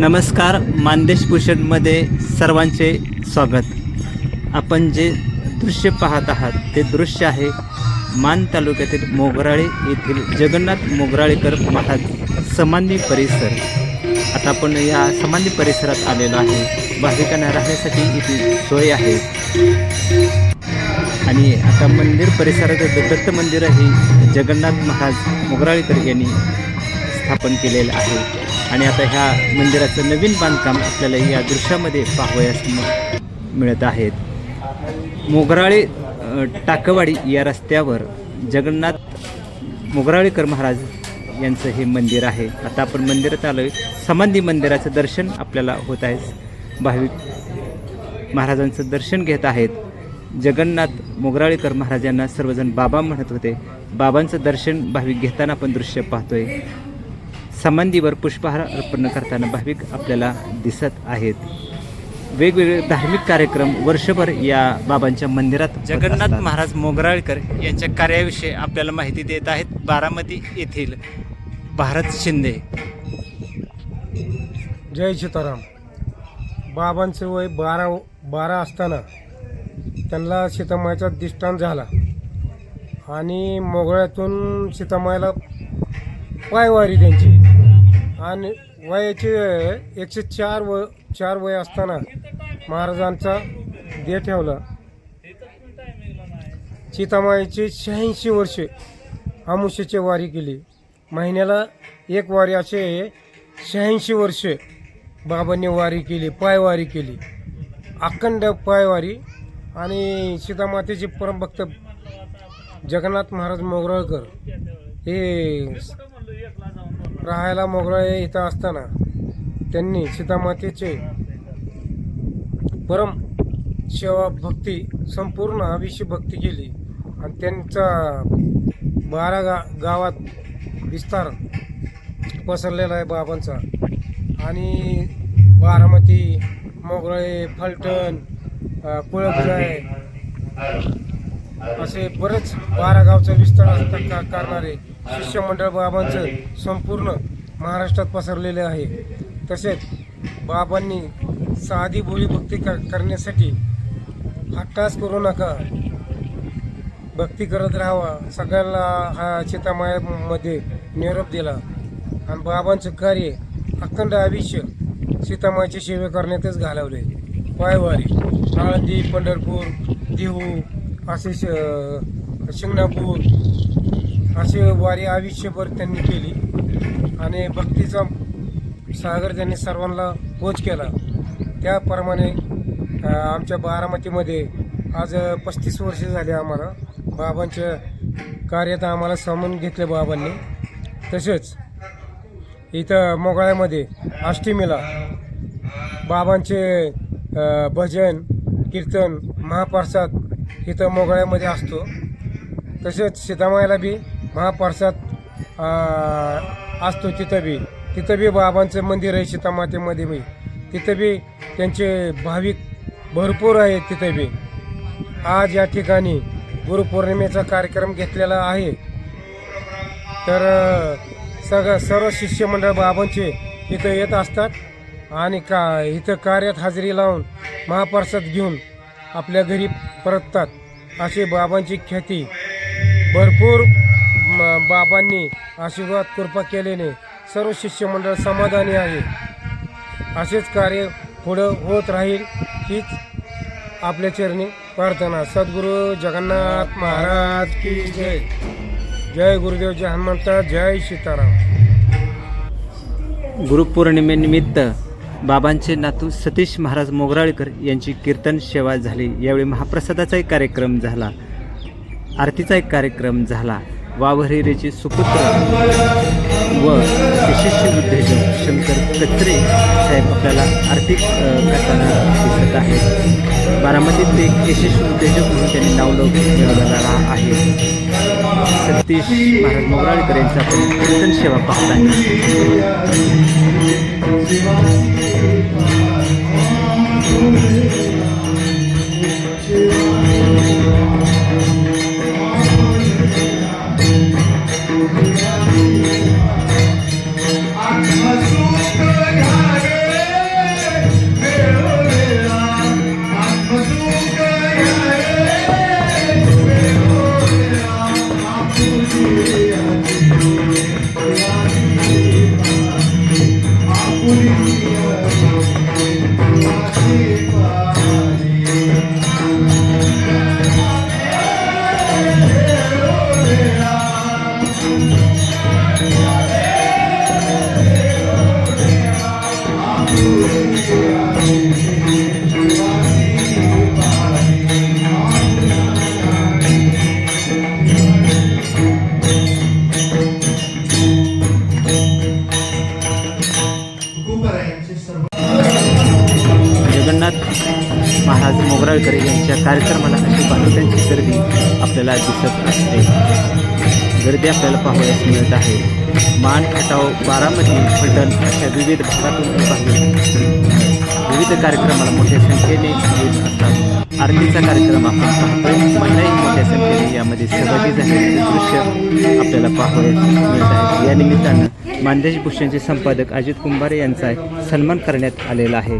नमस्कार मानदेश भूषणमध्ये सर्वांचे स्वागत. आपण जे दृश्य पाहत आहात ते दृश्य आहे मान तालुक्यातील मोगराळे येथील जगन्नाथ मोगराळेकर महाराज समाधी परिसर. आता आपण या समाधी परिसरात आलेलो आहे. भाविकांना राहण्यासाठी इथे सोय आहे. आणि आता मंदिर परिसरात दत्त मंदिर हे जगन्नाथ महाराज मोगराळेकर यांनी स्थापन केलेलं आहे. आणि आता ह्या मंदिराचं नवीन बांधकाम आपल्याला या दृश्यामध्ये पाहावयास मिळत आहेत. मोगराळे टाकवाडी या रस्त्यावर जगन्नाथ मोगराळेकर महाराज यांचं हे मंदिर आहे. आता आपण मंदिरात आलो आहे समाधी मंदिराचं दर्शन आपल्याला होत आहे. भाविक महाराजांचं दर्शन घेत आहेत. जगन्नाथ मोगराळेकर महाराजांना सर्वजण बाबा म्हणत होते. बाबांचं दर्शन भाविक घेताना आपण दृश्य पाहतोय. समाधीवर पुष्पहार अर्पण करताना भाविक आपल्याला दिसत आहेत. वेगवेगळे धार्मिक कार्यक्रम वर्षभर या बाबांच्या मंदिरात जगन्नाथ महाराज मोगराळकर यांच्या कार्याविषयी आपल्याला माहिती देत आहेत बारामती येथील भारत शिंदे. जय सीताराम. बाबांचं वय बारा बारा असताना त्यांना सीतामाईचा दिष्टांत झाला आणि मोगळ्यातून सीतामाईला पायवारी त्यांची. आणि वयाचे एकशे चार व चार वय असताना महाराजांचा देह ठेवला. चितामाईचे शहाऐंशी वर्षे आमुष्याचे वारी केली. महिन्याला एक वारी असे शहाऐंशी वर्षे बाबांनी वारी केली पायवारी केली. अखंड पायवारी आणि सीतामातेचे परमभक्त जगन्नाथ महाराज मोगराळकर हे राहायला मोगराळे इथं असताना त्यांनी सीतामातेचे परम सेवा भक्ती संपूर्ण आविष्य भक्ती केली. आणि त्यांचा बारा गा गावात विस्तार पसरलेला आहे बाबांचा. आणि बारामती मोगराळे फलटण अ, असे बरेच बारा गावचा विस्तार असता का करणारे शिष्यमंडळ बाबांचं संपूर्ण महाराष्ट्रात पसरलेले आहे. तसेच बाबांनी साधी बोली भक्ती कर करण्यासाठी हट्टास करू नका. भक्ती करत राहावा. सगळ्यांना हा सीतामायामध्ये निरोप दिला. आणि बाबांचं कार्य अखंड आयुष्य सीतामाईची सेवे करण्यातच घालवले पायवारी आळंदी पंढरपूर देहू असे श- शिंगणापूर असे वारी आयुष्यभर त्यांनी केली. आणि भक्तीचा सागर त्यांनी सर्वांना पोच केला त्याप्रमाणे आमच्या बारामतीमध्ये आज पस्तीस वर्ष झाले आम्हाला. बाबांच्या कार्यात आम्हाला सामावून घेतले बाबांनी. तसेच इथं मोगाळ्यामध्ये अष्टमीला बाबांचे भजन कीर्तन महाप्रसाद इथं मोगाळ्यामध्ये असतो. तसेच सीतामायाला बी महाप्रसाद असतो तिथं बी. तिथं बी बाबांचं मंदिर आहे सीतामातेमध्ये बी. तिथं बी त्यांचे भाविक भरपूर आहेत तिथं बी. आज या ठिकाणी गुरुपौर्णिमेचा कार्यक्रम घेतलेला आहे. तर सगळं सर्व शिष्यमंडळ बाबांचे इथं येत असतात आणि का इथं कार्यात हजेरी लावून महाप्रसाद घेऊन आपल्या घरी परततात. अशी बाबांची ख्याती भरपूर बाबांनी आशीर्वाद कृपा केल्याने सर्व शिष्यमंडळ समाधानी आहे. असेच कार्य पुढं होत राहील हीच आपल्या चरणी प्रार्थना. सद्गुरू जगन्नाथ महाराज की जय. जय गुरुदेव जय हनुमंत जय सीताराम. गुरुपौर्णिमेनिमित्त बाबांचे नातू सतीश महाराज मोगराळकर यांची कीर्तन सेवा झाली. यावेळी महाप्रसादाचा एक कार्यक्रम झाला. आरतीचा एक कार्यक्रम झाला. वावहिरेचे सुपुत्र व यशस्वी उद्योजक शंकर कचरे साहेब आपल्याला आर्थिक करताना दिसत आहेत. बारामतीत ते एक यशस्वी उद्योजक म्हणून त्यांनी नावलौकिक मिळवलेला आहे. सतीश महाराज मोगराळकर यांचा आपण कीर्तन सेवा पाहताय. जगन्नाथ महाराज मोगराळकर यांच्या कार्यक्रमाला अशी त्यांची गर्दी आपल्याला दिसत असते. गर्दी आपल्याला पाहावयास मिळत आहे. मान खटाव बारामती फलटण अशा विविध भागातून हे विविध कार्यक्रमाला मोठ्या संख्येने येत असतात. आरतीचा कार्यक्रम आपण पाहतोय. महिलाही मोठ्या संख्येने यामध्ये सहभागी झालेले दृश्य आपल्याला पाहावयास मिळत आहे. या निमित्तानं मानदेश भूषणचे संपादक अजित कुंभारे यांचा सन्मान करण्यात आलेला आहे.